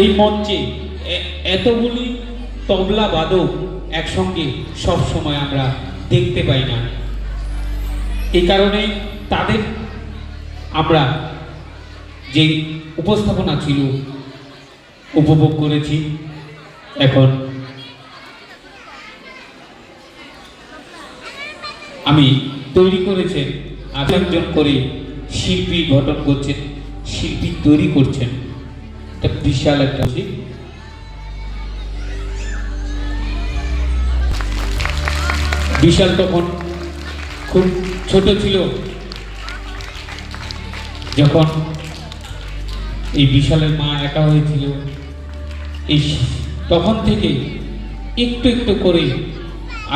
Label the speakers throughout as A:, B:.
A: এই মঞ্চে এতগুলি তবলা বাদক একসঙ্গে সব সময় আমরা দেখতে পাই না। এই কারণে তাদের আমরা যে উপস্থাপনা ছিল উপভোগ করেছি। এখন আমি তৈরি করেছেন আজ একজন করে শিল্পী গঠন করছেন, শিল্পী তৈরি করছেন। বিশাল তখন খুব ছোট ছিল। যখন এই বিশালের মা একা হয়েছিল তখন থেকে একটু একটু করে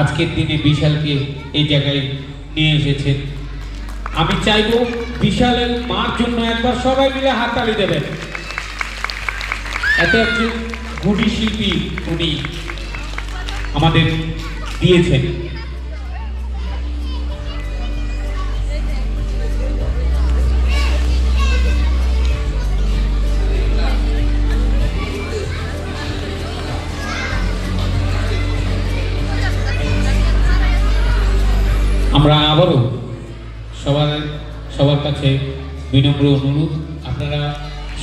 A: আজকের দিনে বিশালকে এই জায়গায় নিয়ে এসেছেন। আমি চাইব বিশালের মার জন্য একবার সবাই মিলে হাততালি দেবেন। এত একজন গুণী শিল্পী উনি আমাদের দিয়েছেন। আমরা আবারও সবার সবার কাছে বিনম্র অনুরোধ। আপনারা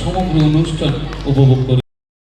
A: সমগ্র অনুষ্ঠান উপভোগ করুন।